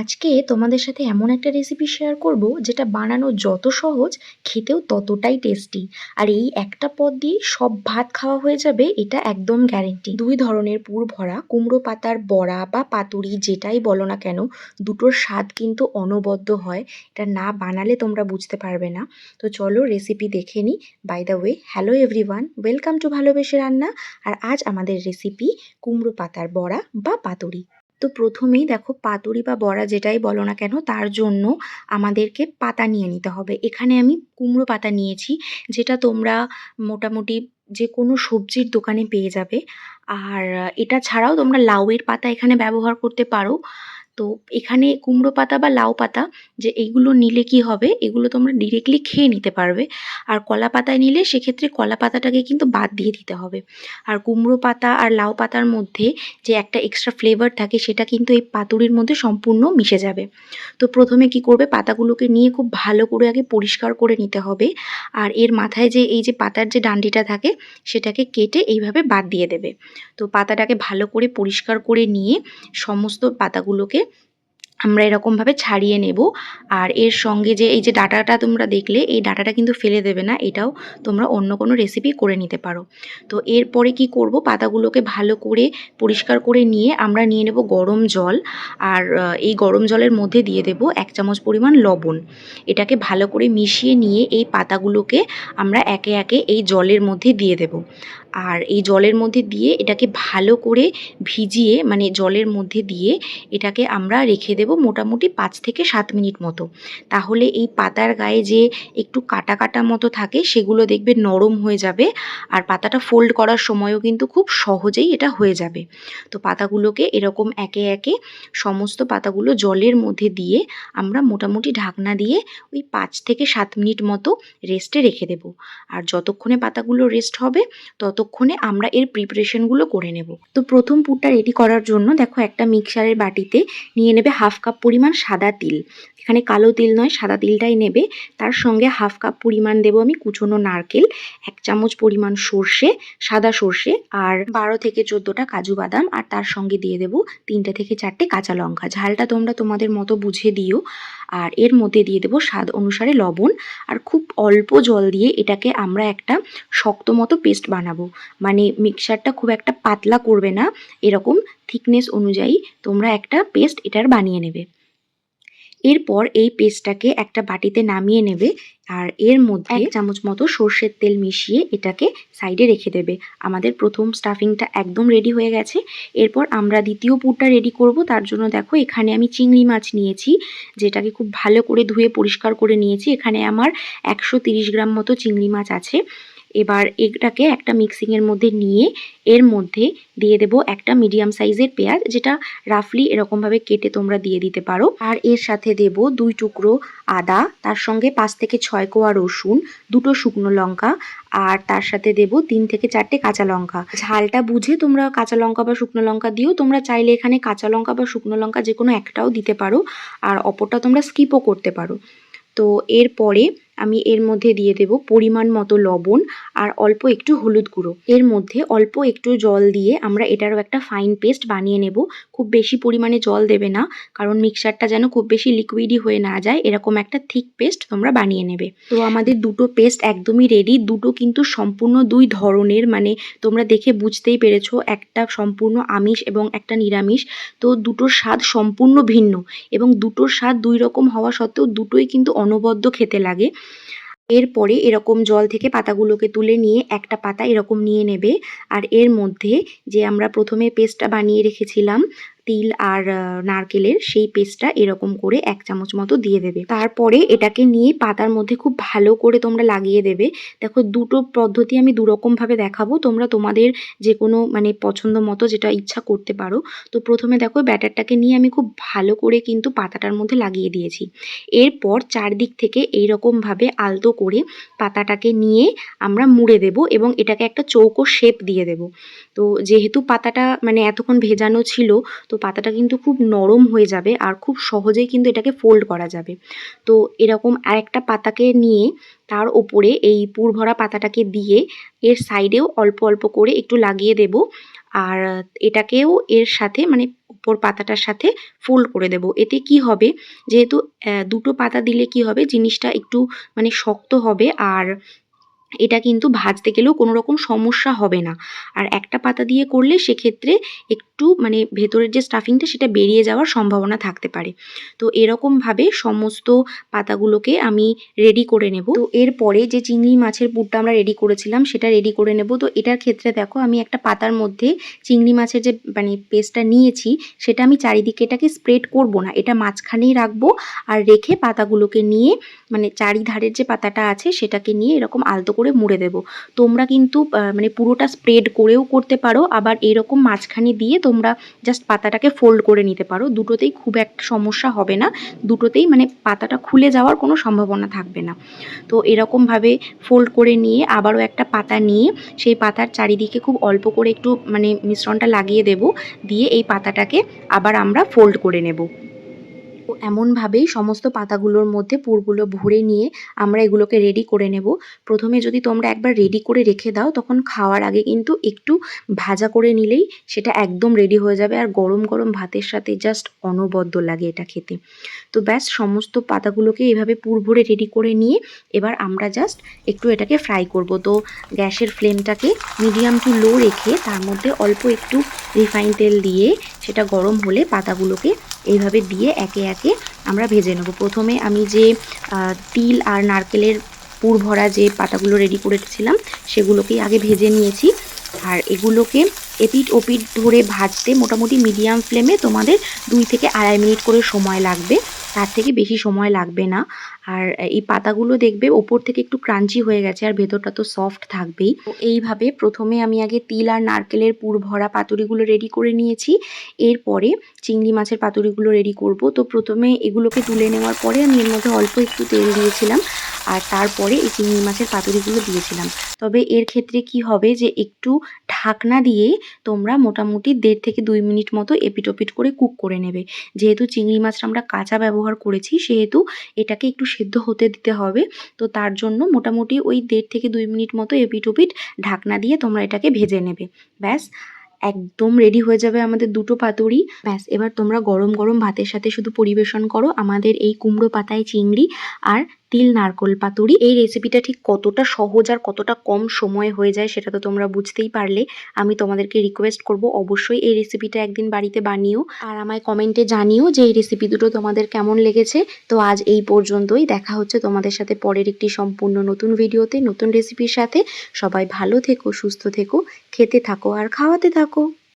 আজকে তোমাদের সাথে এমন একটা রেসিপি শেয়ার করব, যেটা বানানো যত সহজ, খেতেও ততটাই টেস্টি আর এই একটা পদ দিয়ে সব ভাত খাওয়া হয়ে যাবে, এটা একদম গ্যারেন্টি দুই ধরনের পুর ভরা, কুমড়ো পাতার বড়া বা পাতুরি, যেটাই বলো না কেন, দুটোর স্বাদ কিন্তু অনবদ্য হয়। এটা না বানালে তোমরা বুঝতে পারবে না। তো চলো রেসিপি দেখে নিই by the way hello everyone welcome to ভালোবেসে রান্না। আর আজ আমাদের রেসিপি কুমড়ো পাতার বড়া বা পাতুরি। তো প্রথমেই দেখো পাতুরি বা বড়া যেটাই বলো না কেন, তার জন্য আমাদেরকে পাতা নিয়ে নিতে হবে। এখানে আমি কুমড়ো পাতা নিয়েছি, যেটা তোমরা মোটামুটি যে কোনো সবজির দোকানে পেয়ে যাবে। আর এটা ছাড়াও তোমরা লাউয়ের পাতা এখানে ব্যবহার করতে পারো। তো এখানে কুমড়ো পাতা বা লাউ পাতা যে এইগুলো নিলে কি হবে? এগুলো তোমরা ডিরেক্টলি খেয়ে নিতে পারবে। আর কলা পাতায় নিলে সেক্ষেত্রে কলা পাতাটাকে কিন্তু বাদ দিয়ে দিতে হবে। আর কুমড়ো পাতা আর লাউ পাতার মধ্যে যে একটা এক্সট্রা ফ্লেভার থাকে সেটা কিন্তু এই পাতুরির মধ্যে সম্পূর্ণ মিশে যাবে। তো প্রথমে কি করবে? পাতাগুলোকে নিয়ে খুব ভালো করে আগে পরিষ্কার করে নিতে হবে। আর এর মাথায় যে এই যে পাতার যে ডান্ডিটা থাকে সেটাকে কেটে এইভাবে বাদ দিয়ে দেবে। তো পাতাটাকে ভালো করে পরিষ্কার করে নিয়ে সমস্ত পাতাগুলোকে আমরা এরকমভাবে ছাড়িয়ে নেব। আর এর সঙ্গে যে এই যে ডাটাটা তোমরা দেখলে, এই ডাটাটা কিন্তু ফেলে দেবে না, এটাও তোমরা অন্য কোনো রেসিপি করে নিতে পারো। তো এরপরে কি করব? পাতাগুলোকে ভালো করে পরিষ্কার করে নিয়ে আমরা নিয়ে নেব গরম জল। আর এই গরম জলের মধ্যে দিয়ে দেব এক চামচ পরিমাণ লবণ। এটাকে ভালো করে মিশিয়ে নিয়ে এই পাতাগুলোকে আমরা একে একে এই জলের মধ্যে দিয়ে দেব। আর এই জলের মধ্যে দিয়ে এটাকে ভালো করে ভিজিয়ে মানে জলের মধ্যে দিয়ে এটাকে আমরা রেখে দেব মোটামুটি পাঁচ থেকে সাত মিনিট মতো। তাহলে এই পাতার গায়ে যে একটু কাটা কাটা মতো থাকে, সেগুলো দেখবে নরম হয়ে যাবে আর পাতাটা ফোল্ড করার সময়ও কিন্তু খুব সহজেই এটা হয়ে যাবে। তো পাতাগুলোকে এরকম একে একে সমস্ত পাতাগুলো জলের মধ্যে দিয়ে আমরা মোটামুটি ঢাকনা দিয়ে ওই পাঁচ থেকে সাত মিনিট মতো রেস্টে রেখে দেব। আর যতক্ষণে পাতাগুলো রেস্ট হবে ততক্ষণে আমরা এর প্রিপারেশনগুলো করে নেব। তো প্রথম পুরটা রেডি করার জন্য দেখো একটা মিক্সারের বাটিতে নিয়ে নেবে হাফ কাপ পরিমাণ সাদা তিল। এখানে কালো তিল নয়, সাদা তিলটাই নেবে। তার সঙ্গে হাফ কাপ পরিমাণ দেবো আমি কুচনো নারকেল, এক চামচ পরিমাণ সর্ষে, সাদা সর্ষে আর বারো থেকে চোদ্দোটা কাজু বাদাম আর তার সঙ্গে দিয়ে দেবো তিনটে থেকে চারটে কাঁচা লঙ্কা। ঝালটা তোমরা তোমাদের মতো বুঝে দিও। আর এর মধ্যে দিয়ে দেবো স্বাদ অনুসারে লবণ। আর খুব অল্প জল দিয়ে এটাকে আমরা একটা শক্ত মতো পেস্ট বানাবো। মানে মিক্সারটা খুব একটা পাতলা করবে না। এরকম থিকনেস অনুযায়ী তোমরা একটা পেস্ট এটার বানিয়ে নেবে। এরপর এই পেস্টটাকে একটা বাটিতে নামিয়ে নেবে আর এর মধ্যে এক চামচ মতো সর্ষের তেল মিশিয়ে এটাকে সাইডে রেখে দেবে। আমাদের প্রথম স্টাফিংটা একদম রেডি হয়ে গেছে। এরপর আমরা দ্বিতীয় পুরটা রেডি করব। তার জন্য দেখো এখানে আমি চিংড়ি মাছ নিয়েছি যেটাকে খুব ভালো করে ধুয়ে পরিষ্কার করে নিয়েছি। এখানে আমার একশো গ্রাম মতো চিংড়ি মাছ আছে। এবার এটাকে একটা মিক্সিংয়ের মধ্যে নিয়ে এর মধ্যে দিয়ে দেব একটা মিডিয়াম সাইজের পেঁয়াজ, যেটা রাফলি এরকমভাবে কেটে তোমরা দিয়ে দিতে পারো। আর এর সাথে দেব দুই টুকরো আদা, তার সঙ্গে পাঁচ থেকে ছয় কোয়া রসুন, দুটো শুকনো লঙ্কা, আর তার সাথে দেব তিন থেকে চারটে কাঁচা লঙ্কা। ঝালটা বুঝে তোমরা কাঁচা লঙ্কা বা শুকনো লঙ্কা দিও, তোমরা চাইলে এখানে কাঁচা লঙ্কা বা শুকনো লঙ্কা যে কোনো একটাও দিতে পারো, আর অপরটা তোমরা স্কিপও করতে পারো। তো এরপরে আমি এর মধ্যে দিয়ে দেব পরিমাণ মতো লবণ আর অল্প একটু হলুদ গুঁড়ো। এর মধ্যে অল্প একটু জল দিয়ে আমরা এটারও একটা ফাইন পেস্ট বানিয়ে নেব। খুব বেশি পরিমাণে জল দেবে না, কারণ মিক্সারটা যেন খুব বেশি লিকুইডই হয়ে না যায়, এরকম একটা থিক পেস্ট তোমরা বানিয়ে নেবে। তো আমাদের দুটো পেস্ট একদমই রেডি দুটো কিন্তু সম্পূর্ণ দুই ধরনের মানে তোমরা দেখে বুঝতেই পেরেছ, একটা সম্পূর্ণ আমিষ এবং একটা নিরামিষ। তো দুটোর স্বাদ সম্পূর্ণ ভিন্ন এবং দুটোর স্বাদ দুই রকম হওয়া সত্ত্বেও দুটোই কিন্তু অনবদ্য খেতে লাগে। এরপরে এরকম জল থেকে পাতাগুলোকে তুলে নিয়ে একটা পাতা এরকম নিয়ে নেবে। আর এর মধ্যে যে আমরা প্রথমে পেস্টটা বানিয়ে রেখেছিলাম তিল আর নারকেলের সেই পেস্টটা এরকম করে এক চামচ মতো দিয়ে দেবে। তারপরে এটাকে নিয়ে পাতার মধ্যে খুব ভালো করে তোমরা লাগিয়ে দেবে। দেখো, দুটো পদ্ধতি আমি দুরকমভাবে দেখাবো। তোমরা তোমাদের যে কোনো মানে পছন্দ মতো যেটা ইচ্ছা করতে পারো। তো প্রথমে দেখো, ব্যাটারটাকে নিয়ে আমি খুব ভালো করে কিন্তু পাতাটার মধ্যে লাগিয়ে দিয়েছি। এরপর চারদিক থেকে এইরকমভাবে আলতো করে পাতাটাকে নিয়ে আমরা মুড়ে দেব এবং এটাকে একটা চৌকো শেপ দিয়ে দেব। তো যেহেতু পাতাটা মানে এতক্ষণ ভেজানো ছিল, তো পাতাটা কিন্তু খুব নরম হয়ে যাবে আর খুব সহজেই কিন্তু এটাকে ফোল্ড করা যাবে। তো এরকম আরেকটা পাতাকে নিয়ে তার ওপরে এই পুর ভরা পাতাটাকে দিয়ে এর সাইডেও অল্প অল্প করে একটু লাগিয়ে দেব আর এটাকেও এর সাথে মানে উপর পাতাটার সাথে ফোল্ড করে দেব। এতে কি হবে? যেহেতু দুটো পাতা দিলে কি হবে? জিনিসটা একটু মানে শক্ত হবে আর এটা কিন্তু ভাজতে গেলেও কোনো রকম সমস্যা হবে না। আর একটা পাতা দিয়ে করলে সেক্ষেত্রে একটু মানে ভেতরের যে স্টাফিংটা সেটা বেরিয়ে যাওয়ার সম্ভাবনা থাকতে পারে। তো এরকমভাবে সমস্ত পাতাগুলোকে আমি রেডি করে নেব। তো এরপরে যে চিংড়ি মাছের পুরটা আমরা রেডি করেছিলাম, সেটা রেডি করে নেব। তো এটার ক্ষেত্রে দেখো, আমি একটা পাতার মধ্যে চিংড়ি মাছের যে মানে পেস্টটা নিয়েছি, সেটা আমি চারিদিকে এটাকে স্প্রেড করব না। এটা মাঝখানেই রাখব আর রেখে পাতাগুলোকে নিয়ে মানে চারিধারের যে পাতাটা আছে, সেটাকে নিয়ে এরকম আলতো করে মুড়ে দেব। তোমরা কিন্তু মানে পুরোটা স্প্রেড করেও করতে পারো। আবার এরকম মাঝখানে দিয়ে তোমরা জাস্ট পাতাটাকে ফোল্ড করে নিতে পারো। দুটোতেই খুব একটা সমস্যা হবে না। দুটোতেই মানে পাতাটা খুলে যাওয়ার কোনো সম্ভাবনা থাকবে না। তো এরকমভাবে ফোল্ড করে নিয়ে আবারও একটা পাতা নিয়ে সেই পাতার চারিদিকে খুব অল্প করে একটু মানে মিশ্রণটা লাগিয়ে দেব। দিয়ে এই পাতাটাকে আবার আমরা ফোল্ড করে নেব। এমনভাবেই সমস্ত পাতাগুলোর মধ্যে পুরগুলো ভরে নিয়ে আমরা এগুলোকে রেডি করে নেব। প্রথমে যদি তোমরা একবার রেডি করে রেখে দাও, তখন খাওয়ার আগে কিন্তু একটু ভাজা করে নিলেই সেটা একদম রেডি হয়ে যাবে। আর গরম গরম ভাতের সাথে জাস্ট অনবদ্য লাগে এটা খেতে। তো ব্যাস, সমস্ত পাতাগুলোকে এভাবে পুর ভরে রেডি করে নিয়ে এবার আমরা জাস্ট একটু এটাকে ফ্রাই করব। তো গ্যাসের ফ্লেমটাকে মিডিয়াম টু লো রেখে তার মধ্যে অল্প একটু রিফাইন তেল দিয়ে সেটা গরম হলে পাতাগুলোকে এইভাবে দিয়ে একে একে আমরা ভেজে নেব। প্রথমে আমি যে তিল আর নারকেলের পুর ভরা যে পাতাগুলো রেডি করেছিলাম, সেগুলোকেই আগে ভেজে নিয়েছি। আর এগুলোকে এপিট ওপিট ধরে ভাজতে মোটামুটি মিডিয়াম ফ্লেমে তোমাদের দুই থেকে আড়াই মিনিট করে সময় লাগবে। তার থেকে বেশি সময় লাগবে না। আর এই পাতাগুলো দেখবে ওপর থেকে একটু ক্রাঞ্চি হয়ে গেছে আর ভেতরটা তো সফট থাকবেই। এইভাবে প্রথমে আমি আগে তিল আর নারকেলের পুর ভরা পাতুরিগুলো রেডি করে নিয়েছি। এরপরে চিংড়ি মাছের পাতুরিগুলো রেডি করব। তো প্রথমে এগুলোকে তুলে নেওয়ার পরে আমি এর মধ্যে অল্প একটু তেল দিয়েছিলাম। আর তারপরে এই চিংড়ি মাছের পাতুরিগুলো দিয়েছিলাম। তবে এর ক্ষেত্রে কি হবে যে একটু ঢাকনা দিয়ে তোমরা মোটামুটি দেড় থেকে দুই মিনিট মতো এপিট ওপিট করে কুক করে নেবে। যেহেতু চিংড়ি মাছটা আমরা কাঁচা ব্যবহার করেছি, সেহেতু এটাকে একটু সেদ্ধ হতে দিতে হবে। তো তার জন্য মোটামুটি ওই দেড় থেকে দুই মিনিট মতো এপিট ওপিট ঢাকনা দিয়ে তোমরা এটাকে ভেজে নেবে। ব্যাস, একদম রেডি হয়ে যাবে আমাদের দুটো পাতুরি। ব্যাস, এবার তোমরা গরম গরম ভাতের সাথে শুধু পরিবেশন করো। আমাদের এই কুমড়ো পাতায় চিংড়ি আর তিল, নারকোল, পাতুরি। এই রেসিপিটা ঠিক কতটা সহজ আর কতটা কম সময়ে হয়ে যায় সেটা তো তোমরা বুঝতেই পারলে। আমি তোমাদেরকে রিকোয়েস্ট করব অবশ্যই এই রেসিপিটা একদিন বাড়িতে বানিও। আর আমায় কমেন্টে জানিও যে এই রেসিপি দুটো তোমাদের কেমন লেগেছে। তো আজ এই পর্যন্তই। দেখা হচ্ছে তোমাদের সাথে পরের একটি সম্পূর্ণ নতুন ভিডিওতে নতুন রেসিপির সাথে। সবাই ভালো থেকো, সুস্থ থেকো, খেতে থাকো আর খাওয়াতে থাকো।